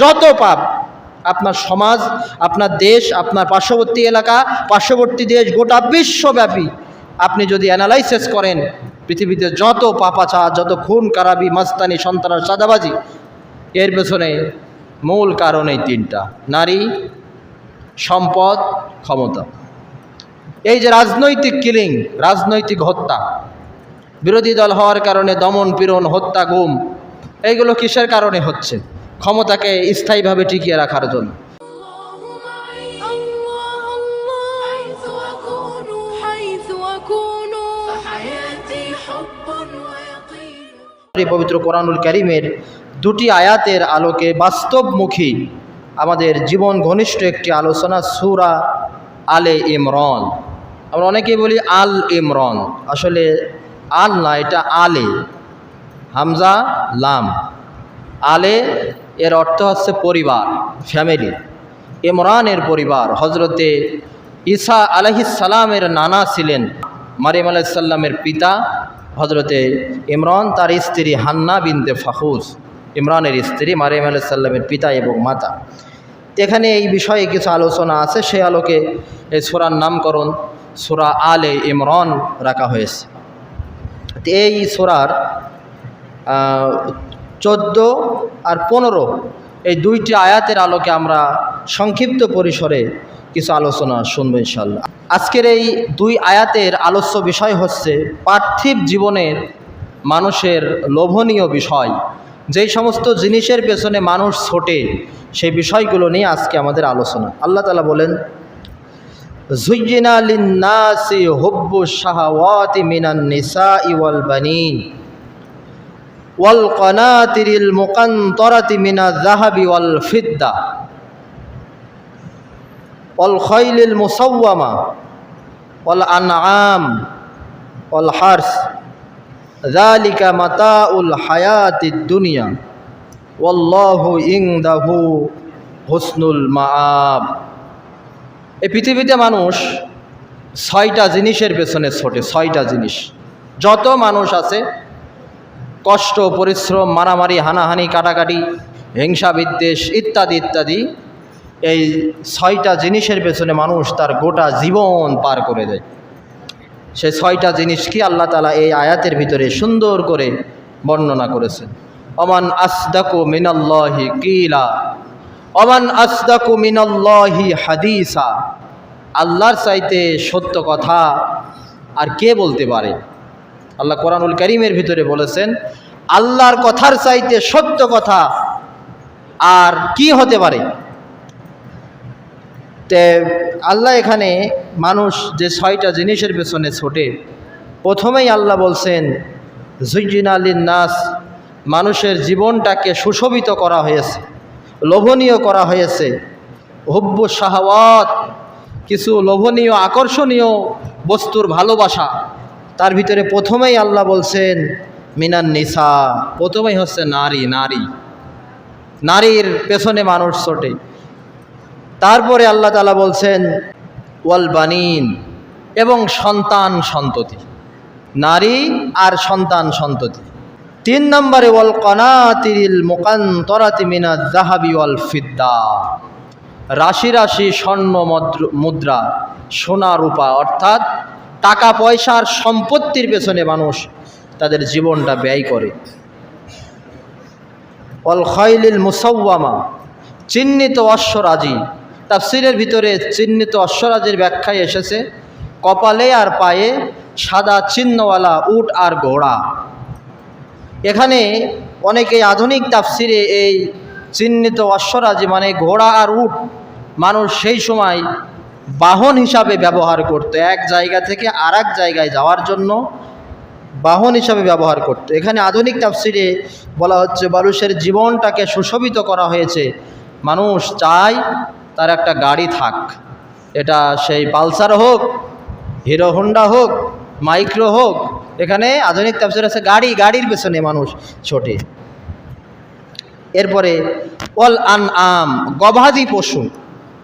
যত পাপ আপনার সমাজ, আপনার দেশ, আপনার পার্শ্ববর্তী এলাকা, পার্শ্ববর্তী দেশ, গোটা বিশ্বব্যাপী আপনি যদি অ্যানালাইসিস করেন, পৃথিবীতে যত পাপাচা যত খুন, কারাবি, মাস্তানি, সন্ত্রাস চাঁদাবাজি এর পেছনে মূল কারণ এই তিনটা। নারী, সম্পদ, ক্ষমতা। এই যে রাজনৈতিক কিলিং রাজনৈতিক হত্যা, বিরোধী দল হওয়ার কারণে দমন, পীড়ন, হত্যা, গুম, এইগুলো কিসের কারণে হচ্ছে? ক্ষমতাকে স্থায়ীভাবে টিকিয়ে রাখার জন্য। পবিত্র কোরআনুল করিমের দুটি আয়াতের আলোকে বাস্তবমুখী আমাদের জীবন ঘনিষ্ঠ একটি আলোচনা, সুরা আলে ইমরন। আমরা অনেকেই বলি আল ইমরন। আসলে আল না, এটা আলে। হামজা, লাম। আলে এর অর্থ হচ্ছে পরিবার ফ্যামিলি ইমরানের পরিবার হজরতে ঈসা আলহিসাল্লামের নানা ছিলেন মারিম আলাইসাল্লামের পিতা হজরতে ইমরান তার স্ত্রী হান্না বিনতে ফাহুস ইমরানের স্ত্রী মারিম আলাইসাল্লামের পিতা এবং মাতা। এখানে এই বিষয়ে কিছু আলোচনা আছে, সেই আলোকে এই সোরার নামকরণ, সোরা আলে ইমরান রাখা হয়েছে। এই সোরার চোদ্দ আর পনেরো এই দুইটি আয়াতের আলোকে আমরা সংক্ষিপ্ত পরিসরে কিছু আলোচনা শুনব ইনশাল্লাহ আজকের এই দুই আয়াতের আলোচ্য বিষয় হচ্ছে পার্থিব জীবনের মানুষের লোভনীয় বিষয়। যেই সমস্ত জিনিসের পেছনে মানুষ ছোটে, সেই বিষয়গুলো নিয়ে আজকে আমাদের আলোচনা। আল্লাহ তালা বলেন জুইনা লিন্নাসি হুব্বু শাহাওয়াতি মিনান নিসা ইওয়াল বানিন। ওয়াল কনাতিরিল মুকান্তরাতি মিনা জাহাবি ওয়াল ফিদ্দা। ওয়াল খৈলিল মুসওয়ামা, ওয়াল আনআম, ওয়াল হার্স। জালিকা মাতাউল হায়াতিদ দুনিয়া, ওয়াল্লাহু ইংদাহু হুসনুল মাআব। এই পৃথিবীতে মানুষ ছয়টা জিনিসের পেছনে ছোটে, ছয়টা জিনিস। যত মানুষ আছে কষ্ট, পরিশ্রম, মারামারি, হানাহানি, কাটাকাটি, হিংসা, বিদ্বেষ ইত্যাদি ইত্যাদি এই ছয়টা জিনিসের পেছনে মানুষ তার গোটা জীবন পার করে দেয়। সেই ছয়টা জিনিস কি আল্লাহ তালা এই আয়াতের ভিতরে সুন্দর করে বর্ণনা করেছেন। অমান আসদাকু মিনাল্লাহি কিলা অমান আসদাকু মিনাল্লাহি হাদিসা। আল্লাহর চাইতে সত্য কথা আর কে বলতে পারে? আল্লাহ কোরআনুল করিমের ভিতরে বলেছেন, আল্লাহর কথার চাইতে সত্য কথা আর কি হতে পারে? তে আল্লাহ এখানে মানুষ যে ছয়টা জিনিসের পেছনে ছোটে, প্রথমেই আল্লাহ বলছেন জুজিন আলীর নাস মানুষের জীবনটাকে সুশোভিত করা হয়েছে, লোভনীয় করা হয়েছে, হুব্বু শাহওয়াত, কিছু লোভনীয়, আকর্ষণীয় বস্তুর ভালোবাসা। তার ভিতরে প্রথমেই আল্লাহ বলছেন, মিনান নিসা প্রথমেই হচ্ছে নারী নারী। নারীর পেছনে মানুষ ছোটে। তারপরে আল্লাহ তালা বলছেন, ওয়াল বানিন এবং সন্তান সন্ততি। নারী আর সন্তান সন্ততি। তিন নম্বরে, ওয়াল কনাতিরিল মোকান্তরাতি মিনা জাহাবি ওয়াল ফিদ্দা রাশি রাশি স্বর্ণ মুদ্রা, সোনা রূপা, অর্থাৎ টাকা পয়সার সম্পত্তির পেছনে মানুষ তাদের জীবনটা ব্যয় করে। অল খৈলিল মুসৌয়ামা চিহ্নিত অশ্বরাজি। তাফসিরের ভিতরে চিহ্নিত অশ্বরাজির ব্যাখ্যায় এসেছে, কপালে আর পায়ে সাদা চিহ্নওয়ালা উট আর ঘোড়া। এখানে অনেকে আধুনিক তাফসিরে এই চিহ্নিত অশ্বরাজি মানে ঘোড়া আর উট মানুষ সেই সময় বাহন হিসাবে ব্যবহার করতো। এক জায়গা থেকে আর জায়গায় যাওয়ার জন্য বাহন হিসাবে ব্যবহার করতো। এখানে আধুনিক তাফসিরে বলা হচ্ছে, মানুষের জীবনটাকে সুশোভিত করা হয়েছে। মানুষ চায় তার একটা গাড়ি থাক। এটা সেই পালসার হোক, হিরো হোন্ডা হোক, মাইক্রো হোক, এখানে আধুনিক তাফসির আছে গাড়ি, গাড়ির পেছনে মানুষ ছোটে। এরপরে অল আন আম গবাদি পশু।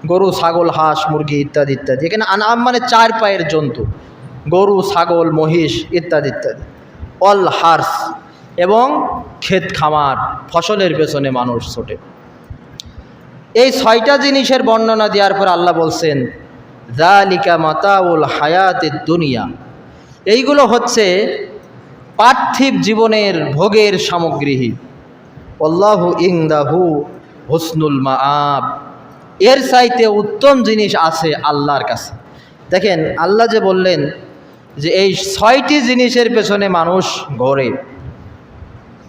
গরু, ছাগল, হাঁস, মুরগি ইত্যাদি ইত্যাদি। এখানে আন আম মানে চার পায়ের জন্তু। গরু, ছাগল, মহিষ ইত্যাদি ইত্যাদি। অল হার্স এবং ক্ষেত খামার, ফসলের পেছনে মানুষ ছোটে। এই ছয়টা জিনিসের বর্ণনা দেওয়ার পর আল্লাহ বলছেন জালিকা মাতাউল হায়াতের দুনিয়া। এইগুলো হচ্ছে পার্থিব জীবনের ভোগের সামগ্রী। অল্লাহু ইংদাহু হুসনুল মাআব। এর চাইতে উত্তম জিনিস আছে আল্লাহর কাছে। দেখেন, আল্লাহ যে বললেন যে এই ছয়টি জিনিসের পেছনে মানুষ গড়ে।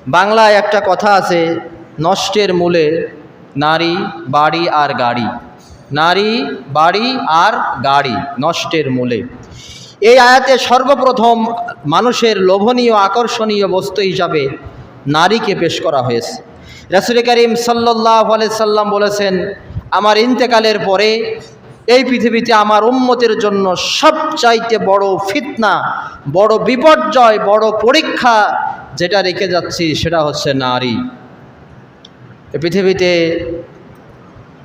বাংলায় একটা কথা আছে, নষ্টের মূলে নারী, বাড়ি আর গাড়ি। নারী, বাড়ি আর গাড়ি, নষ্টের মূলে। এই আয়াতে সর্বপ্রথম মানুষের লোভনীয়, আকর্ষণীয় বস্তু হিসাবে নারীকে পেশ করা হয়েছে। রাসুল করিম সাল্লাহ সাল্লাম বলেছেন আমার ইন্তেকালের পরে এই পৃথিবীতে আমার উম্মতের জন্য সবচাইতে বড় ফিতনা, বড় বিপর্যয়, বড় পরীক্ষা যেটা রেখে যাচ্ছি সেটা হচ্ছে নারী। পৃথিবীতে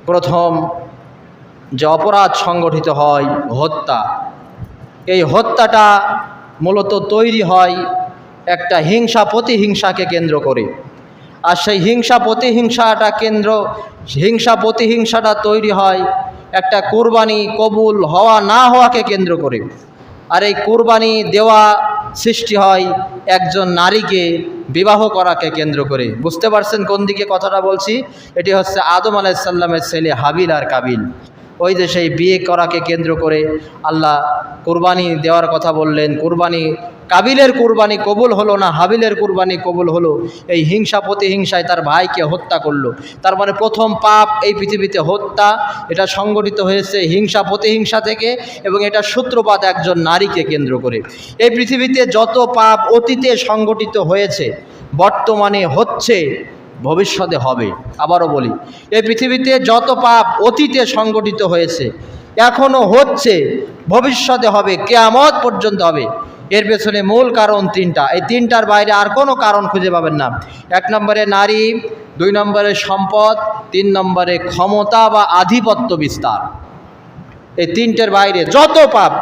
প্রথম যে অপরাধ সংগঠিত হয় হত্যা। এই হত্যাটা মূলত তৈরি হয় একটা হিংসা প্রতিহিংসাকে কেন্দ্র করে। আর সেই হিংসা প্রতিহিংসাটা কেন্দ্র, হিংসা প্রতিহিংসাটা তৈরি হয় একটা কোরবানি কবুল হওয়া না হওয়াকে কেন্দ্র করে। আর এই কোরবানি দেওয়া সৃষ্টি হয় একজন নারীকে বিবাহ করাকে কেন্দ্র করে। বুঝতে পারছেন কোন দিকে কথাটা বলছি? এটি হচ্ছে আদম আলাইসাল্লামের ছেলে হাবিল আর কাবিল। ওই যে সেই বিয়ে করাকে কেন্দ্র করে আল্লাহ কোরবানি দেওয়ার কথা বললেন, কোরবানি কাবিলের কোরবানি কবুল হলো না, হাবিলের কোরবানি কবুল হলো। এই হিংসা প্রতিহিংসায় তার ভাইকে হত্যা করল। তার মানে প্রথম পাপ এই পৃথিবীতে হত্যা, এটা সংগঠিত হয়েছে হিংসা প্রতিহিংসা থেকে এবং এটা সূত্রপাত একজন নারীকে কেন্দ্র করে। এই পৃথিবীতে যত পাপ অতীতে সংগঠিত হয়েছে, বর্তমানে হচ্ছে, ভবিষ্যতে হবে। আবারও বলি, এই পৃথিবীতে যত পাপ অতীতে সংগঠিত হয়েছে এখনও হচ্ছে, ভবিষ্যতে হবে, কেয়ামত পর্যন্ত হবে। এর পেছনে মূল কারণ তিনটা। এই তিনটার বাইরে আর কোনো কারণ খুঁজে পাবেন না। এক নম্বরে নারী, দুই নম্বরে সম্পদ, তিন নম্বরে ক্ষমতা বা আধিপত্য বিস্তার। এই তিনটের বাইরে যত পাপ,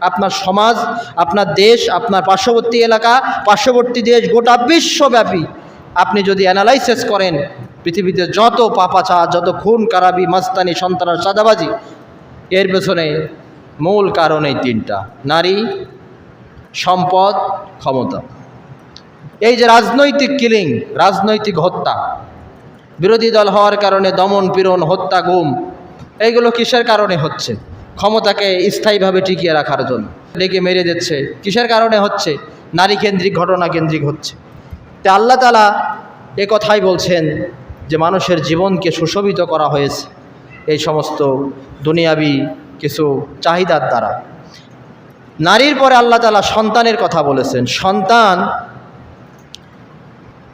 আপনার সমাজ, আপনার দেশ, আপনার পার্শ্ববর্তী এলাকা, পার্শ্ববর্তী দেশ, গোটা বিশ্বব্যাপী আপনি যদি অ্যানালাইসিস করেন, পৃথিবীতে যত পাপাচা যত খুন, কারাবি, মাস্তানি সন্তান সাদাবাজি, এর পেছনে মূল কারণ এই তিনটা। নারী সম্পদ, ক্ষমতা। এই যে রাজনৈতিক কিলিং রাজনৈতিক হত্যা, বিরোধী দল হওয়ার কারণে দমন, পীড়ন, হত্যা, গুম, এইগুলো কিসের কারণে হচ্ছে? ক্ষমতাকে স্থায়ীভাবে টিকিয়ে রাখার জন্য। ডেকে মেরে দিচ্ছে। কিসের কারণে হচ্ছে? নারী কেন্দ্রিক ঘটনা কেন্দ্রিক হচ্ছে। তা আল্লাহ তালা এ কথাই বলছেন যে মানুষের জীবনকে সুশোভিত করা হয়েছে এই সমস্ত দুনিয়াবি কিছু চাহিদার দ্বারা। নারীর পরে আল্লাহ তালা সন্তানের কথা বলেছেন। সন্তান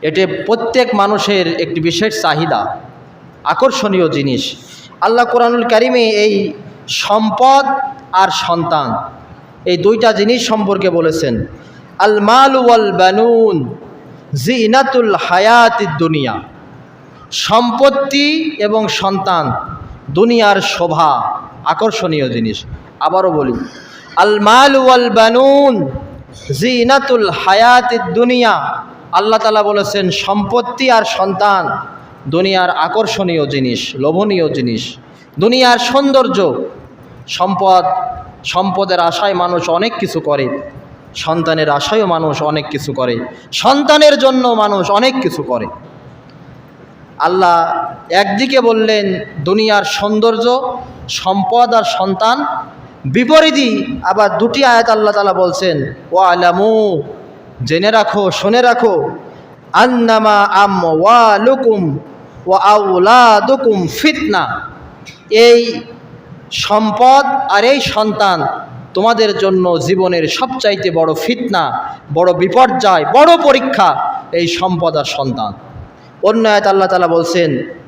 এটি প্রত্যেক মানুষের একটি বিশেষ চাহিদা, আকর্ষণীয় জিনিস। আল্লাহ কোরআনুল কারিমে এই সম্পদ আর সন্তান, এই দুইটা জিনিস সম্পর্কে বলেছেন। আল মাল ওয়াল বানুন জিনাতুল হায়াত দুনিয়া। সম্পত্তি এবং সন্তান দুনিয়ার শোভা, আকর্ষণীয় জিনিস। আবারও বলি আল মাল ওয়াল বানুন, জিনাতুল হায়াত দুনিয়া। আল্লাহ তালা বলেছেন, সম্পত্তি আর সন্তান দুনিয়ার আকর্ষণীয় জিনিস, লোভনীয় জিনিস। দুনিয়ার সৌন্দর্য, সম্পদ, সম্পদের আশায় মানুষ অনেক কিছু করে, সন্তানের আশায়ও মানুষ অনেক কিছু করে, সন্তানের জন্য মানুষ অনেক কিছু করে। আল্লাহ একদিকে বললেন, দুনিয়ার সৌন্দর্য, সম্পদ আর সন্তান বিপরীতই আবার দুটি আয়াত আল্লাহ তালা বলছেন ও আলামু জেনে রাখো, শুনে রাখো, আন্নামা আম ওয়া লুকুম ও আউলাদুকুম ফিতনা এই সম্পদ আর এই সন্তান তোমাদের জন্য জীবনের সবচাইতে বড় ফিতনা, বড় বিপর্যয়, বড় পরীক্ষা এই সম্পদ আর সন্তান। অন্য আয়াত আল্লাহ তালা বলছেন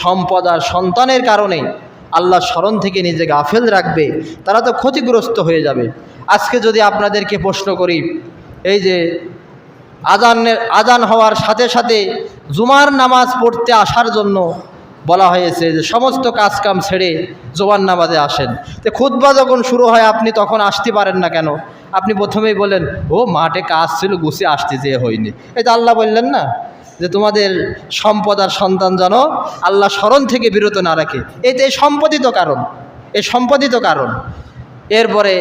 সম্পদ আর সন্তানের কারণে আল্লাহ স্মরণ থেকে নিজে গাফেল রাখবে, তারা তো ক্ষতিগ্রস্ত হয়ে যাবে। আজকে যদি আপনাদেরকে প্রশ্ন করি, এই যে আজানের, আজান হওয়ার সাথে সাথে জুমার নামাজ পড়তে আসার জন্য বলা হয়েছে যে সমস্ত কাজকাম ছেড়ে জোয়ার নামাজে আসেন। তো খুদ্া যখন শুরু হয়, আপনি তখন আসতে পারেন না কেন? আপনি প্রথমেই বলেন, ও, মাঠে কাজ ছিল, গুছিয়ে আসতে যেয়ে হয়নি। এই তো আল্লাহ বললেন না যে তোমাদের সম্পদ আর সন্তান যেন আল্লাহ স্মরণ থেকে বিরত না রাখে। এতে সম্পদিত কারণ, এই সম্পদিত কারণ। এরপরে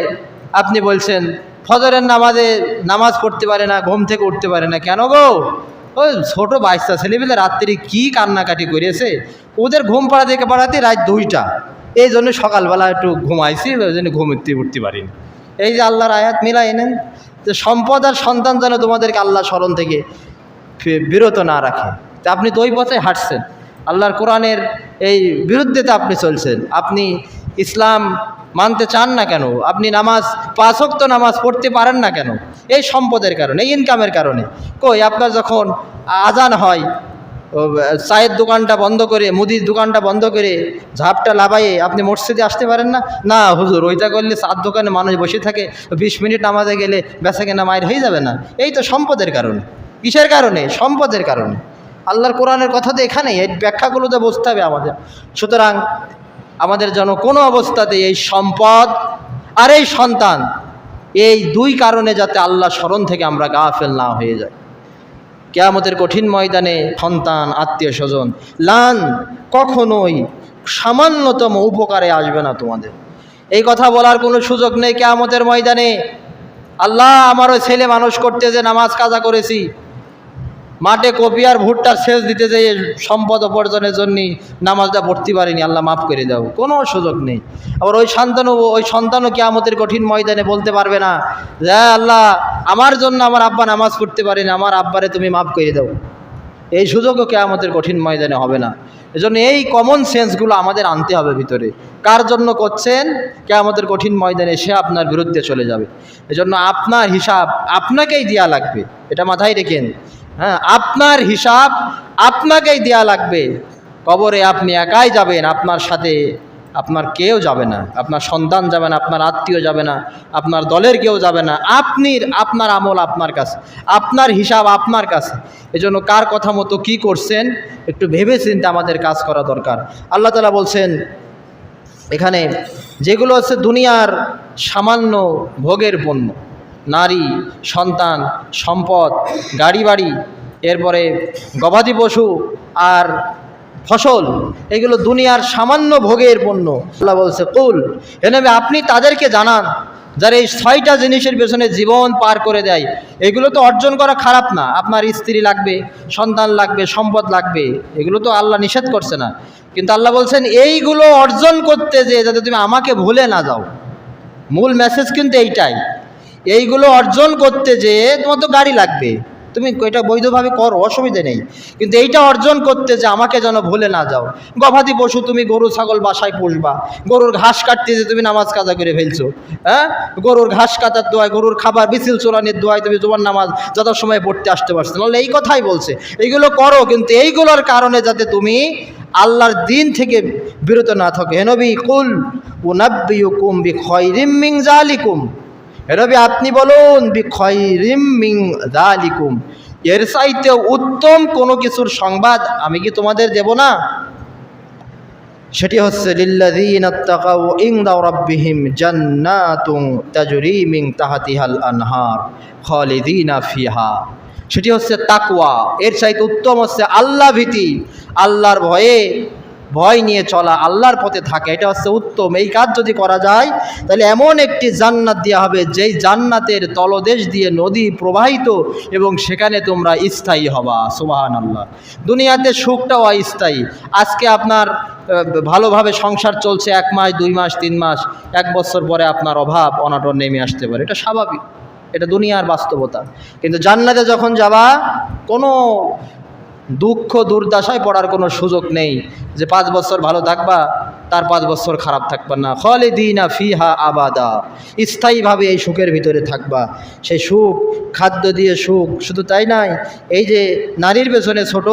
আপনি বলছেন, ফজরের নামাজে নামাজ পড়তে পারে না, ঘুম থেকে উঠতে পারে না, কেন গো? ওই ছোটো বাচ্চা ছেলেমেলে রাত্রি কি কান্নাকাটি করেছে? ওদের ঘুম পাড়া থেকে পাড়াতে রাত দুইটা। এই জন্য সকালবেলা একটু ঘুমাইছি, ওই জন্য ঘুমতে উঠতে উঠতে পারিনি। এই যে আল্লাহর আয়াত মিলাই এনেন যে সম্পদ আর সন্তান যেন তোমাদেরকে আল্লাহ স্মরণ থেকে বিরত না রাখে। তা আপনি তো ওই পথে হাঁটছেন। আল্লাহর কোরআনের এই বিরুদ্ধে তো আপনি চলছেন। আপনি ইসলাম মানতে চান না কেন? আপনি নামাজ পাঁচক্ত নামাজ পড়তে পারেন না কেন? এই সম্পদের কারণে, এই ইনকামের কারণে। কই, আপনার যখন আজান হয় চায়ের দোকানটা বন্ধ করে, মুদির দোকানটা বন্ধ করে, ঝাপটা লাগাইয়ে আপনি মসজিদে আসতে পারেন না? না, হুজুর, ওইটা করলে চার দোকানে মানুষ বসে থাকে, বিশ মিনিট নামাজে গেলে বেচা কেনা মায়ের হয়ে যাবে না। এই তো সম্পদের কারণে। কিসের কারণে? সম্পদের কারণে। আল্লাহর কোরআনের কথা তো এখানেই, এই ব্যাখ্যাগুলো তো বুঝতে হবে আমাদের। সুতরাং আমাদের যেন কোনো অবস্থাতে এই সম্পদ আর এই সন্তান, এই দুই কারণে যাতে আল্লাহ স্মরণ থেকে আমরা গাফেল না হয়ে যায় কেয়ামতের কঠিন ময়দানে সন্তান, আত্মীয় স্বজন, লান কখনোই সামান্যতম উপকারে আসবে না তোমাদের। এই কথা বলার কোনো সুযোগ নেই কেয়ামতের ময়দানে। আল্লাহ আমারও ছেলে মানুষ করতে যে নামাজ কাজা করেছি মাঠে কপি আর ভুট্টার সেচ দিতে যেয়ে সম্পদ উপার্জনের জন্য নামাজটা পড়তে পারিনি, আল্লাহ মাফ করে দাও, কোনো সুযোগ নেই। আবার ওই সন্তানও ওই সন্তানও কি আমাদের কঠিন ময়দানে বলতে পারবে না "হ্যাঁ আল্লাহ, আমার জন্য আমার আব্বা নামাজ পড়তে পারেনি, আমার আব্বারে তুমি মাফ করে দাও। এই সুযোগও কে আমাদের কঠিন ময়দানে হবে না। এজন্য এই কমন সেন্সগুলো আমাদের আনতে হবে ভিতরে। কার জন্য করছেন? কে আমাদের কঠিন ময়দানে সে আপনার বিরুদ্ধে চলে যাবে। এজন্য আপনার হিসাব আপনাকেই দেয়া লাগবে, এটা মাথায় রেখেন। হ্যাঁ আপনার হিসাব আপনাকেই দেয়া লাগবে। কবরে আপনি একাই যাবেন, আপনার সাথে আপনার কেউ যাবে না। আপনার সন্তান যাবে না, আপনার আত্মীয় যাবে না, আপনার দলের কেউ যাবে না। আপনি, আপনার আমল আপনার কাছে, আপনার হিসাব আপনার কাছে। এজন্য কার কথা মতো কী করছেন, একটু ভেবে চিন্তে আমাদের কাজ করা দরকার। আল্লাহ তালা বলছেন, এখানে যেগুলো হচ্ছে দুনিয়ার সামান্য ভোগের পণ্য নারী, সন্তান, সম্পদ গাড়ি বাড়ি এরপরে গবাদি পশু আর ফসল, এগুলো দুনিয়ার সামান্য ভোগের পণ্য। আল্লাহ বলছে, কুল এনাবে আপনি তাদেরকে জানান, যারা এই ছয়টা জিনিসের পেছনে জীবন পার করে দেয়। এগুলো তো অর্জন করা খারাপ না। আপনার স্ত্রী লাগবে, সন্তান লাগবে, সম্পদ লাগবে, এগুলো তো আল্লাহ নিষেধ করছে না। কিন্তু আল্লাহ বলছেন, এইগুলো অর্জন করতে যে, যাতে তুমি আমাকে ভুলে না যাও। মূল মেসেজ কিন্তু এইটাই। এইগুলো অর্জন করতে যে তোমার তো গাড়ি লাগবে। তুমি এটা বৈধভাবে করো, অসুবিধে নেই। কিন্তু এইটা অর্জন করতে যে আমাকে যেন ভুলে না যাও। গবাদি পশু তুমি গরু, ছাগল বাসায় পুষবা। গরুর ঘাস কাটতে যে তুমি নামাজ কাজা করে ফেলছো হ্যাঁ? গরুর ঘাস কাটার দোয়ায়, গরুর খাবার, বিছিল চোরানির দোয়ায় তুমি জোয়ার নামাজ যত সময় পড়তে আসতে পারছ। নাহলে এই কথাই বলছে। এইগুলো করো, কিন্তু এইগুলোর কারণে যাতে তুমি আল্লাহর দিন থেকে বিরত না থাকো। হেনবি কুল উনাব্বিউকুম বি খয়রিম মিং জালিকুম। হেনবি আপনি বলুন মিং এর চাইতে উত্তম কোনো কিছুর সংবাদ আমি কি তোমাদের দেব না? সেটি হচ্ছে তাহতিহাল সেটি হচ্ছে তাকুয়া এর চাইতে উত্তম হচ্ছে আল্লাহ ভীতি। আল্লাহর ভয়ে ভয় নিয়ে চলা আল্লাহর পথে থাকে, এটা হচ্ছে উত্তম। এই কাজ যদি করা যায়, তাহলে এমন একটি জান্নাত দেওয়া হবে, যেই জান্নাতের তলদেশ দিয়ে নদী প্রবাহিত এবং সেখানে তোমরা স্থায়ী হবা। সুবাহান আল্লাহ দুনিয়াতে সুখটাও অস্থায়ী। আজকে আপনার ভালোভাবে সংসার চলছে এক মাস, দুই মাস, তিন মাস, এক বছর পরে আপনার অভাব, অনাটন নেমে আসতে পারে। এটা স্বাভাবিক। এটা দুনিয়ার বাস্তবতা। কিন্তু জান্নাতে যখন যাবা, কোনো দুঃখ দুর্দশায় পড়ার কোনো সুযোগ নেই যে পাঁচ বছর ভালো থাকবা, তার পাঁচ বছর খারাপ থাকবা না। ফলে দিনা ফিহা আবাদা। স্থায়ীভাবে এই সুখের ভিতরে থাকবা। সেই সুখ, খাদ্য দিয়ে সুখ, শুধু তাই নাই এই যে নারীর পেছনে ছোট,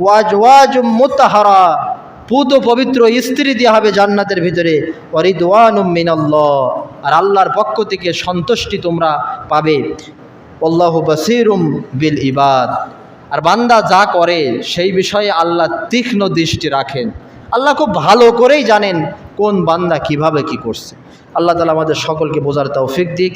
ওয়াজ ওয়াজ মুতাহারা, পুত পবিত্র স্ত্রী দেওয়া হবে জান্নাতের ভিতরে, অরিদওয়ানুম মিনাল্লাহ। আর আল্লাহর পক্ষ থেকে সন্তুষ্টি তোমরা পাবে। আল্লাহ বাসিরুম বিল ইবাদ। আর বান্দা যা করে, সেই বিষয়ে আল্লাহ তীক্ষ্ণ দৃষ্টি রাখেন। আল্লাহ খুব ভালো করেই জানেন কোন বান্দা কীভাবে কি করছে। আল্লাহ তালা আমাদের সকলকে বোঝার তৌফিক দিক।